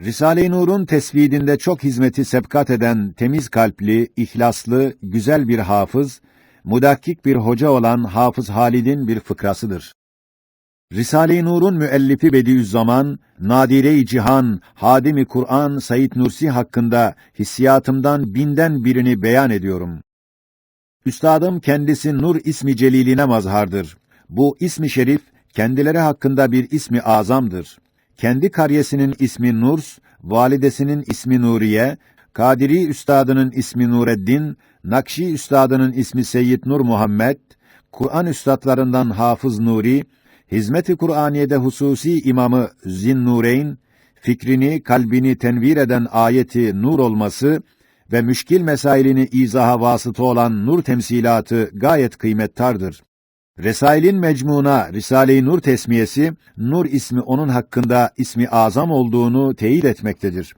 Risale-i Nur'un tesvidinde çok hizmeti sebkat eden temiz kalpli, ihlaslı, güzel bir hafız, mudakkik bir hoca olan Hafız Halid'in bir fıkrasıdır. Risale-i Nur'un müellifi Bediüzzaman, Nadire-i Cihan, Hadimi Kur'an Said Nursi hakkında hissiyatımdan binden birini beyan ediyorum. Üstadım kendisi Nur ismi celiline mazhardır. Bu ismi şerif kendileri hakkında bir ismi azamdır. Kendi karyesinin ismi Nurs, validesinin ismi Nuriye, Kadiri üstadının ismi Nureddin, Nakşi üstadının ismi Seyyid Nur Muhammed, Kur'an üstadlarından Hafız Nuri, Hizmet-i Kur'aniye'de hususi imamı Zinnureyn, fikrini, kalbini tenvir eden ayeti nur olması ve müşkil mesailini izaha vasıta olan nur temsilatı gayet kıymettardır. Resail'in mecmuna Risale-i Nur tesmiyesi, Nur ismi onun hakkında ismi azam olduğunu teyit etmektedir.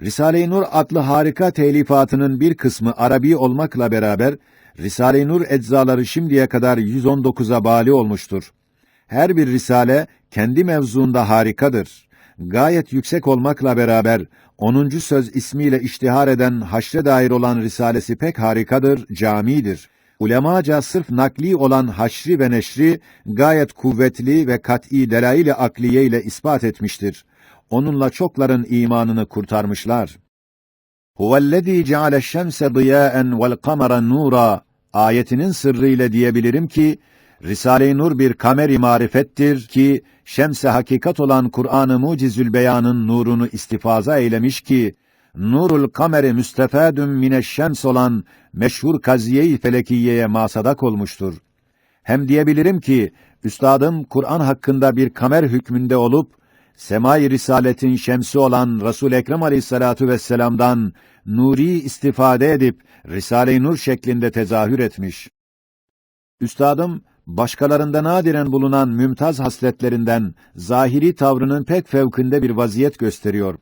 Risale-i Nur adlı harika telifatının bir kısmı Arabi olmakla beraber, Risale-i Nur eczaları şimdiye kadar 119'a bali olmuştur. Her bir risale kendi mevzuunda harikadır. Gayet yüksek olmakla beraber 10. söz ismiyle iştihar eden haşre dair olan risalesi pek harikadır, camidir. Ulemaca sırf nakli olan haşri ve neşri gayet kuvvetli ve kat'î delail-i akliye ile ispat etmiştir. Onunla çokların imanını kurtarmışlar. Huvellezî ceale'ş-şemse diyâen vel kamera nûrâ ayetinin sırrıyla diyebilirim ki Risale-i Nur bir kameri marifettir ki şemse hakikat olan Kur'an-ı Mucizül Beyan'ın nurunu istifaza eylemiş ki Nurul kameri müstefadun mineşşems olan meşhur kaziye-i felekiyeye masadak olmuştur. Hem diyebilirim ki üstadım Kur'an hakkında bir kamer hükmünde olup semai risaletin şemsi olan Resul Ekrem Aleyhissalatu vesselam'dan nuri istifade edip Risale-i Nur şeklinde tezahür etmiş. Üstadım başkalarında nadiren bulunan mümtaz hasletlerinden zahiri tavrının pek fevkinde bir vaziyet gösteriyor.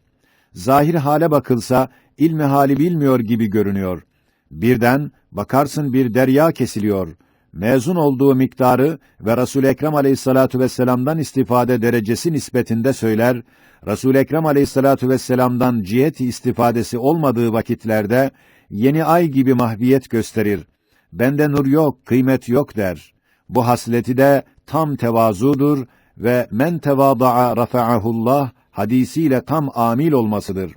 Zahir hale bakılsa ilmi hali bilmiyor gibi görünüyor. Birden bakarsın bir derya kesiliyor. Mezun olduğu miktarı ve Resul Ekrem Aleyhissalatu vesselam'dan istifade derecesi nispetinde söyler. Resul Ekrem Aleyhissalatu vesselam'dan cihet istifadesi olmadığı vakitlerde yeni ay gibi mahviyet gösterir. Bende nur yok, kıymet yok der. Bu hasleti de tam tevazudur ve men tevada'a rafa'ahullah hadisiyle tam amil olmasıdır.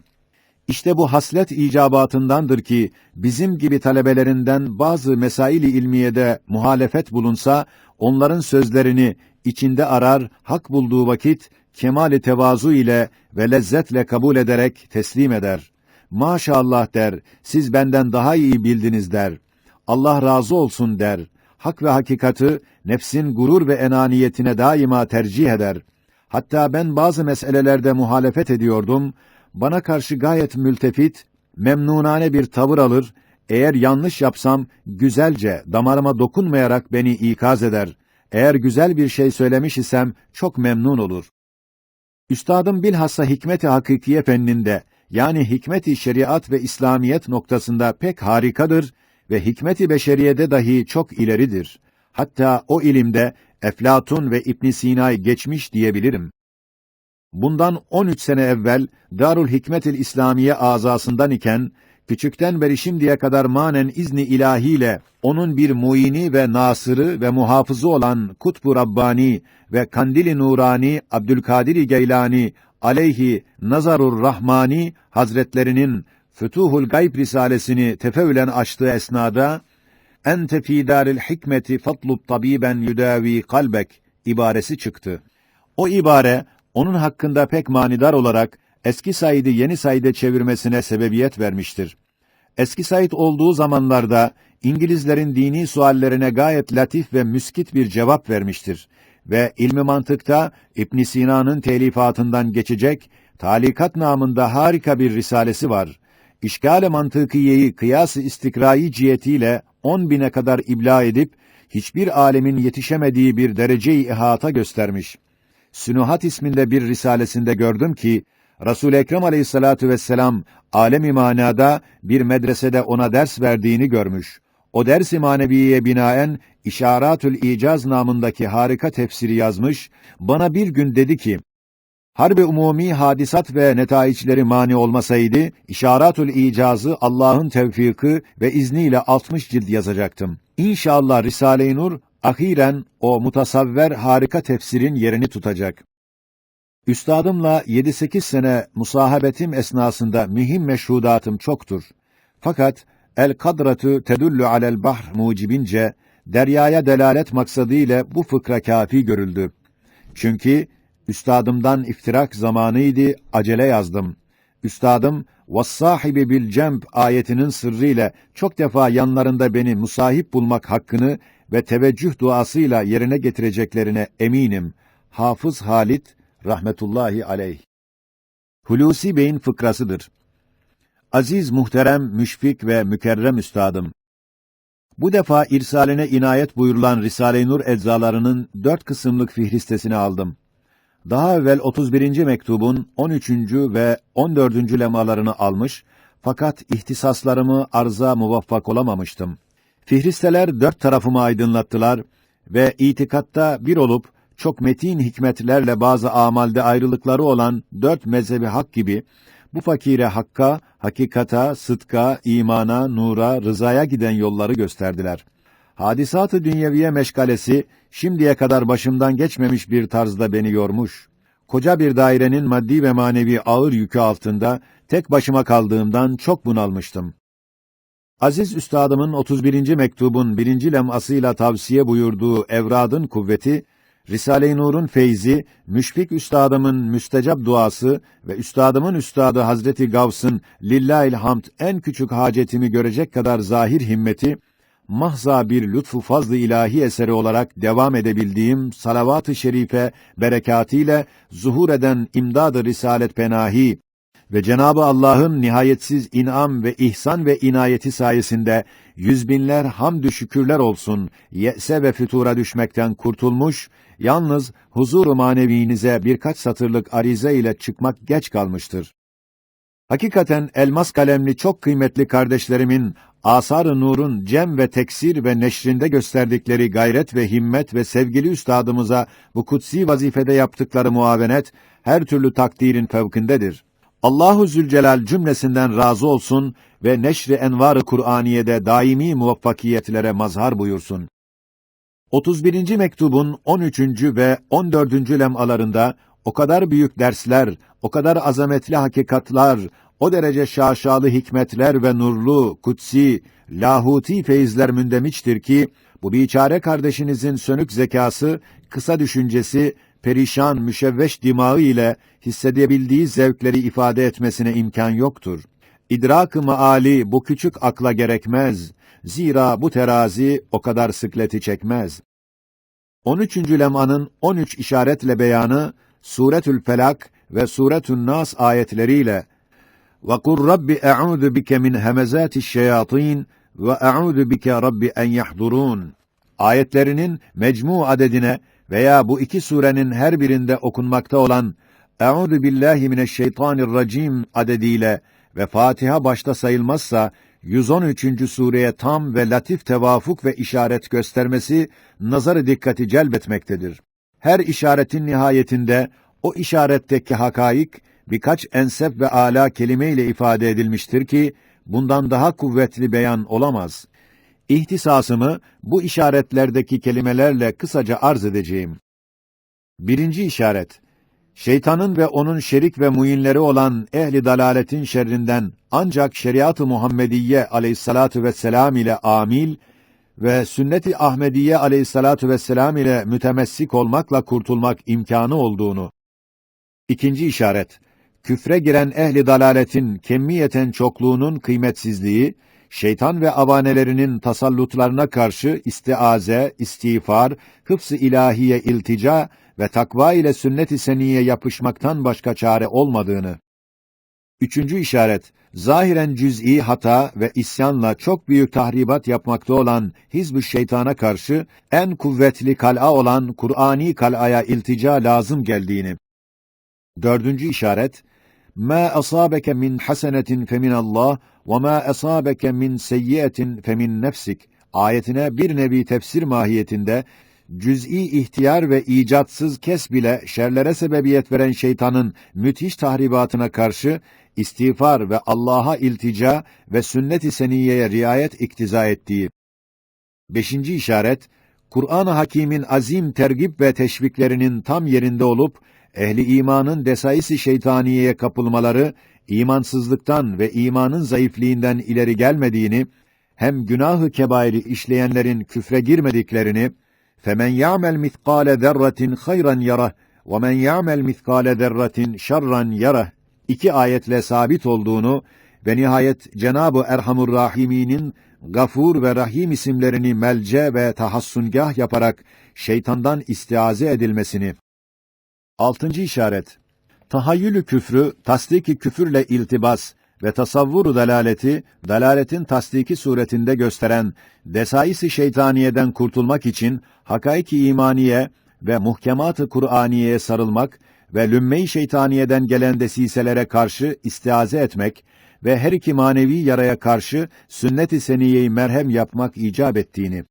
İşte bu haslet icabatındandır ki bizim gibi talebelerinden bazı mesail-i ilmiyede muhalefet bulunsa onların sözlerini içinde arar, hak bulduğu vakit kemali tevazu ile ve lezzetle kabul ederek teslim eder. Maşallah der, siz benden daha iyi bildiniz der. Allah razı olsun der. Hak ve hakikati nefsin gurur ve enaniyetine daima tercih eder. Hatta ben bazı meselelerde muhalefet ediyordum. Bana karşı gayet mültefit, memnunane bir tavır alır. Eğer yanlış yapsam güzelce damarıma dokunmayarak beni ikaz eder. Eğer güzel bir şey söylemiş isem çok memnun olur. Üstadım bilhassa hikmet-i hakikiye fenninde yani hikmet-i şeriat ve İslamiyet noktasında pek harikadır ve hikmet-i beşeriyede dahi çok ileridir. Hatta o ilimde Eflatun ve İbn Sina'yı geçmiş diyebilirim. Bundan 13 sene evvel Darul Hikmetil İslamiye azasından iken küçükten beri şimdiye kadar manen izni ilahiyle onun bir muini ve nasırı ve muhafızı olan Kutbu Rabbani ve Kandili Nurani Abdülkadir Geylani aleyhi Nazarur Rahmani Hazretlerinin Fütuhul Gayb risalesini tefeülen açtığı esnada ente fî dâril hikmeti fatlub tabiben yudavi kalbek ibaresi çıktı. O ibare onun hakkında pek manidar olarak eski Said'i yeni Said'e çevirmesine sebebiyet vermiştir. Eski Said olduğu zamanlarda İngilizlerin dini suallerine gayet latif ve müskit bir cevap vermiştir ve ilmi mantıkta İbn Sina'nın telifatından geçecek Talikat namında harika bir risalesi var. İşgal-i mantıkiyeyi kıyas-ı istikrayı cihetiyle on bine kadar ibla edip hiçbir alemin yetişemediği bir derece-i ihata göstermiş. Sünuhat isminde bir risalesinde gördüm ki Resul Ekrem Aleyhissalatu vesselam alemi manada bir medresede ona ders verdiğini görmüş. O ders-i maneviyeye binaen İşaratül İcaz namındaki harika tefsiri yazmış. Bana bir gün dedi ki: Harbi umumi hadisat ve netaiçleri mani olmasaydı, işaratül icazı Allah'ın tevfiki ve izniyle 60 cilt yazacaktım. İnşallah Risale-i Nur ahiren o mutasavver harika tefsirin yerini tutacak. Üstadımla 7-8 sene musahabetim esnasında mühim meşhudatım çoktur. Fakat el kadratü tedullu alel bahr mucibince deryaya delalet maksadıyla bu fıkra kafi görüldü. Çünkü üstadımdan iftirak zamanıydı, acele yazdım. Üstadım "Vassahibi bil cemb" ayetinin sırrıyla çok defa yanlarında beni musahip bulmak hakkını ve teveccüh duasıyla yerine getireceklerine eminim. Hafız Halit rahmetullahi aleyh. Hulusi Bey'in fıkrasıdır. Aziz, muhterem, müşfik ve mükerrem üstadım. Bu defa irsaline inayet buyurulan Risale-i Nur eczalarının dört kısımlık fihristesini aldım. Daha evvel 31. mektubun 13. ve 14. lemalarını almış fakat ihtisaslarımı arza muvaffak olamamıştım. Fihristeler dört tarafımı aydınlattılar ve itikatta bir olup çok metin hikmetlerle bazı amalde ayrılıkları olan dört mezhebi hak gibi bu fakire hakka, hakikata, sıdka, imana, nura, rızaya giden yolları gösterdiler. Hadisat-ı dünyeviye meşgalesi şimdiye kadar başımdan geçmemiş bir tarzda beni yormuş. Koca bir dairenin maddi ve manevi ağır yükü altında tek başıma kaldığımdan çok bunalmıştım. Aziz üstadımın 31. mektubun birinci lemasıyla tavsiye buyurduğu evradın kuvveti Risale-i Nur'un feyzi, müşfik üstadımın müstecap duası ve üstadımın üstadı Hazreti Gavs'ın lillahil hamd en küçük hacetimi görecek kadar zahir himmeti, mahza bir lütfu fazlı ilahi eseri olarak devam edebildiğim salavat-ı şerife berekatiyle zuhur eden imdad-ı risalet penahi ve Cenabı Allah'ın nihayetsiz inam ve ihsan ve inayeti sayesinde yüz binler hamdü şükürler olsun, yese ve fütura düşmekten kurtulmuş, yalnız huzur-u manevinize birkaç satırlık arize ile çıkmak geç kalmıştır. Hakikaten elmas kalemli çok kıymetli kardeşlerimin Asar-ı Nur'un cem ve teksir ve neşrinde gösterdikleri gayret ve himmet ve sevgili üstadımıza bu kutsi vazifede yaptıkları muavenet her türlü takdirin fevkindedir. Allahu Zülcelal cümlesinden razı olsun ve neşri envar-ı Kur'aniye'de daimi muvaffakiyetlere mazhar buyursun. 31. mektubun 13. ve 14. lemalarında o kadar büyük dersler, o kadar azametli hakikatlar, o derece şaşalı hikmetler ve nurlu, kutsi, lahuti feyizler mündemiçtir ki, bu biçare kardeşinizin sönük zekası, kısa düşüncesi, perişan, müşevveş dimağı ile hissedebildiği zevkleri ifade etmesine imkan yoktur. İdrak-ı maali bu küçük akla gerekmez. Zira bu terazi o kadar sıkleti çekmez. 13. lemanın 13 işaretle beyanı Suretül Felak ve Suretün Nas ayetleriyle rabbi e'udu bike min hemezati'ş şeyatin ve e'udu bike rabbi en yahdurun ayetlerinin mecmu adedine veya bu iki surenin her birinde okunmakta olan Euzu billahi mineşşeytanirracim adediyle ve Fatiha başta sayılmazsa 113. sureye tam ve latif tevafuk ve işaret göstermesi nazarı dikkati celbetmektedir. Her işaretin nihayetinde o işaretteki hakaik birkaç ensep ve ala kelime ile ifade edilmiştir ki bundan daha kuvvetli beyan olamaz. İhtisasımı bu işaretlerdeki kelimelerle kısaca arz edeceğim. Birinci işaret, şeytanın ve onun şerik ve muyinleri olan ehli dalaletin şerrinden ancak şeriat-ı Muhammediye aleyhissalatu vesselam ile amil ve sünnet-i Ahmediye aleyhissalatu vesselam ile mütemessik olmakla kurtulmak imkanı olduğunu. İkinci işaret, küfre giren ehli dalaletin kemmiyeten çokluğunun kıymetsizliği şeytan ve avanelerinin tasallutlarına karşı istiaze, istiğfar, hıfz-ı ilahiye iltica ve takva ile sünnet-i seniye yapışmaktan başka çare olmadığını. Üçüncü işaret, zahiren cüz'i hata ve isyanla çok büyük tahribat yapmakta olan hizb şeytana karşı en kuvvetli kal'a olan Kur'ani kal'aya iltica lazım geldiğini. Dördüncü işaret, مَا أَصَابَكَ مِنْ حَسَنَةٍ فَمِنَ اللّٰهِ وَمَا أَصَابَكَ مِنْ سَيِّئَةٍ فَمِنْ نَفْسِكَ ayetine bir nevi tefsir mahiyetinde cüz'i ihtiyar ve icatsız kes bile şerlere sebebiyet veren şeytanın müthiş tahribatına karşı istiğfar ve Allah'a iltica ve sünnet-i seniyeye riayet iktiza ettiği. Beşinci işaret, Kur'an-ı Hakîm'in azim tergip ve teşviklerinin tam yerinde olup, ehli imanın desaisi şeytaniyeye kapılmaları, imansızlıktan ve imanın zayıfliğinden ileri gelmediğini, hem günahı kebairi işleyenlerin küfre girmediklerini, فَمَنْ يَعْمَلْ مِثْقَالَ ذَرَّةٍ خَيْرًا يَرَهُ وَمَنْ يَعْمَلْ مِثْقَالَ ذَرَّةٍ şerran يَرَهُ iki ayetle sabit olduğunu ve nihayet Cenab-ı Erhamur Rahimî'nin Gafur ve Rahim isimlerini melce ve tahassungah yaparak şeytandan istiaze edilmesini. Altıncı işaret. Tahayyülü küfrü, tasdiki küfürle iltibas ve tasavvuru dalaleti, dalaletin tasdiki suretinde gösteren desaisi şeytaniyeden kurtulmak için hakaiki imaniye ve muhkemat-ı Kur'aniye'ye sarılmak ve lümme-i şeytaniyeden gelen desiselere karşı istiaze etmek ve her iki manevi yaraya karşı sünnet-i seniyeyi merhem yapmak icap ettiğini.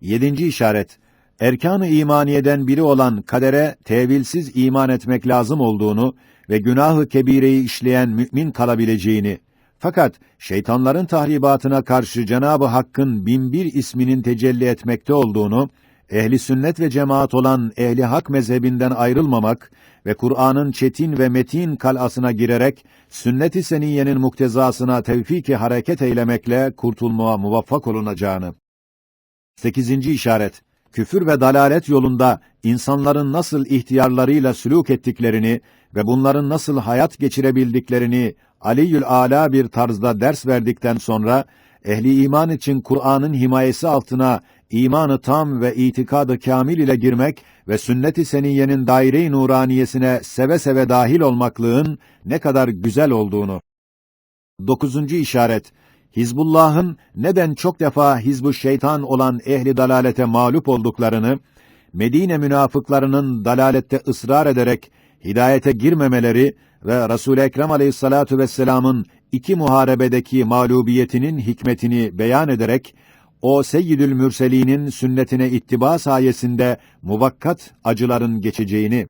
Yedinci işaret, erkan-ı imaniyeden biri olan kadere tevilsiz iman etmek lazım olduğunu ve günahı kebireyi işleyen mümin kalabileceğini, fakat şeytanların tahribatına karşı Cenabı Hakk'ın binbir isminin tecelli etmekte olduğunu ehli sünnet ve cemaat olan ehli hak mezhebinden ayrılmamak ve Kur'an'ın çetin ve metin kalasına girerek sünnet-i seniyenin muktezasına tevfiki hareket eylemekle kurtulmaya muvaffak olunacağını. Sekizinci işaret küfür ve dalalet yolunda insanların nasıl ihtiyarlarıyla sülûk ettiklerini ve bunların nasıl hayat geçirebildiklerini Aliül Ala bir tarzda ders verdikten sonra ehli iman için Kur'an'ın himayesi altına imanı tam ve itikadı kamil ile girmek ve sünnet-i seniyyenin daire-i nuraniyesine seve seve dahil olmaklığın ne kadar güzel olduğunu. Dokuzuncu işaret, Hizbullah'ın neden çok defa hizbu şeytan olan ehli dalalete mağlup olduklarını, Medine münafıklarının dalalette ısrar ederek hidayete girmemeleri ve Resul-i Ekrem Aleyhissalatu vesselam'ın iki muharebedeki mağlubiyetinin hikmetini beyan ederek o Seyyidül Mürselî'nin sünnetine ittiba sayesinde muvakkat acıların geçeceğini.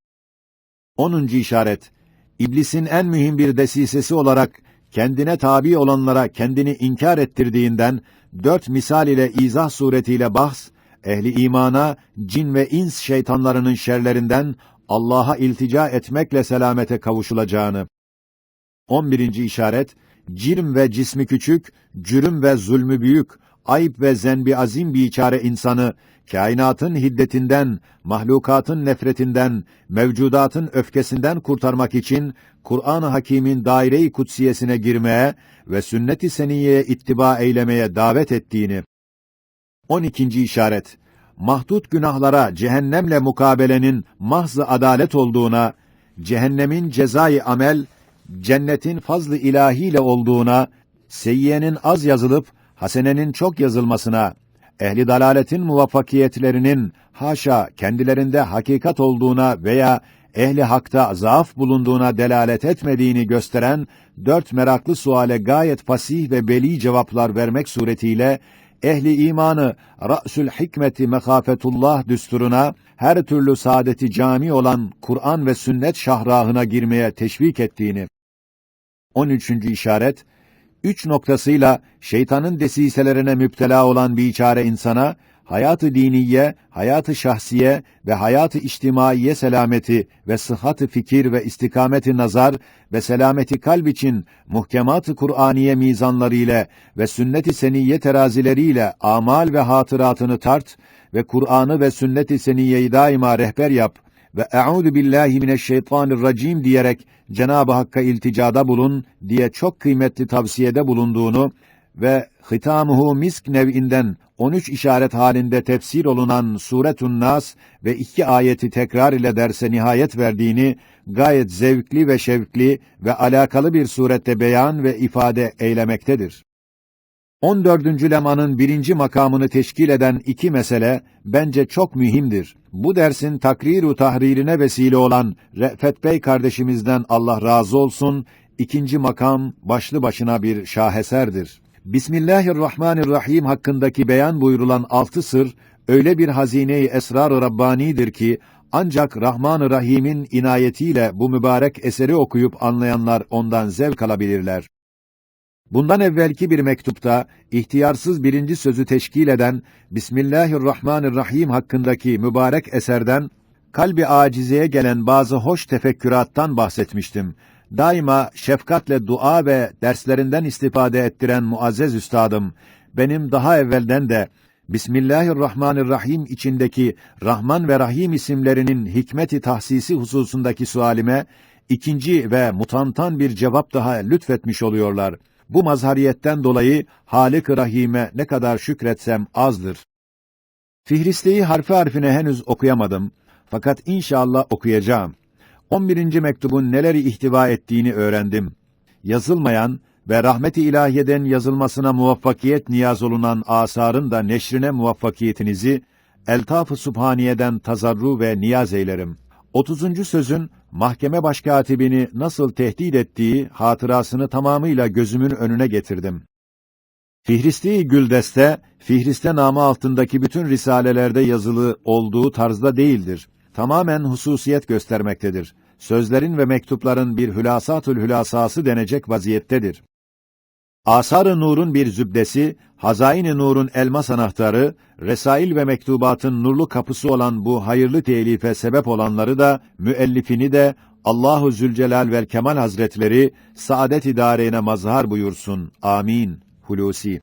10. işaret İblisin en mühim bir desisesi olarak kendine tabi olanlara kendini inkar ettirdiğinden dört misal ile izah suretiyle bahs ehli imana cin ve ins şeytanlarının şerlerinden Allah'a iltica etmekle selamete kavuşulacağını. 11. işaret cirm ve cismi küçük, cürüm ve zulmü büyük, ayıp ve zenbi azim bir çare insanı kainatın hiddetinden, mahlukatın nefretinden, mevcudatın öfkesinden kurtarmak için Kur'an-ı Hakîm'in daire-i kutsiyesine girmeye ve sünnet-i seniyeye ittiba eylemeye davet ettiğini. 12. işaret mahdut günahlara cehennemle mukabelenin mahz adalet olduğuna, cehennemin cezai amel, cennetin fazlı ilahiyle olduğuna, seyyiyenin az yazılıp hasenenin çok yazılmasına, ehli dalaletin muvaffakiyetlerinin haşa kendilerinde hakikat olduğuna veya ehli hakta zaaf bulunduğuna delalet etmediğini gösteren dört meraklı suale gayet fasih ve beli cevaplar vermek suretiyle ehli imanı ra'sül hikmeti mekafetullah düsturuna her türlü saadeti cami olan Kur'an ve sünnet şahrahına girmeye teşvik ettiğini. 13. işaret üç noktasıyla şeytanın desiselerine müptela olan bir çare insana hayatı diniye, hayatı şahsiye ve hayatı içtimaiye selameti ve sıhhat fikir ve istikameti nazar ve selameti kalb için muhkemat-ı Kur'aniye mizanları ile ve sünnet-i seniyye terazileriyle amal ve hatıratını tart ve Kur'an'ı ve sünnet-i seniyyeyi daima rehber yap ve e'udu billahi mineşşeytanirracim diyerek Cenab-ı Hakk'a ilticada bulun diye çok kıymetli tavsiyede bulunduğunu ve hitamuhu misk nev'inden 13 işaret halinde tefsir olunan Suretun Nas ve iki ayeti tekrar ile derse nihayet verdiğini gayet zevkli ve şevkli ve alakalı bir surette beyan ve ifade eylemektedir. 14. lemanın birinci makamını teşkil eden iki mesele bence çok mühimdir. Bu dersin takrir-u tahririne vesile olan Re'fet Bey kardeşimizden Allah razı olsun, ikinci makam başlı başına bir şaheserdir. Bismillahirrahmanirrahim hakkındaki beyan buyurulan altı sır, öyle bir hazine-i esrar-ı Rabbani'dir ki, ancak Rahman-ı Rahim'in inayetiyle bu mübarek eseri okuyup anlayanlar ondan zevk alabilirler. Bundan evvelki bir mektupta, ihtiyarsız birinci sözü teşkil eden Bismillahirrahmanirrahim hakkındaki mübarek eserden, kalbi acizeye gelen bazı hoş tefekkürattan bahsetmiştim. Daima şefkatle dua ve derslerinden istifade ettiren muazzez üstadım, benim daha evvelden de Bismillahirrahmanirrahim içindeki Rahman ve Rahim isimlerinin hikmeti tahsisi hususundaki sualime ikinci ve mutantan bir cevap daha lütfetmiş oluyorlar. Bu mazhariyetten dolayı Halik-ı Rahim'e ne kadar şükretsem azdır. Fihristeyi harfi harfine henüz okuyamadım. Fakat inşallah okuyacağım. 11. mektubun neleri ihtiva ettiğini öğrendim. Yazılmayan ve rahmet-i ilahiyeden yazılmasına muvaffakiyet niyaz olunan asarın da neşrine muvaffakiyetinizi Eltaf-ı Subhaniye'den tazarru ve niyaz eylerim. 30. sözün mahkeme başkatibini nasıl tehdit ettiği hatırasını tamamıyla gözümün önüne getirdim. Fihristi Güldeste, Fihriste namı altındaki bütün risalelerde yazılı olduğu tarzda değildir. Tamamen hususiyet göstermektedir. Sözlerin ve mektupların bir hülasatül hülasası denecek vaziyettedir. Asar-ı Nur'un bir zübdesi, Hazain-i Nur'un elmas anahtarı, Resail ve mektubatın nurlu kapısı olan bu hayırlı telife sebep olanları da, müellifini de Allahu Zülcelal vel Kemal Hazretleri saadet idareine mazhar buyursun. Amin. Hulusi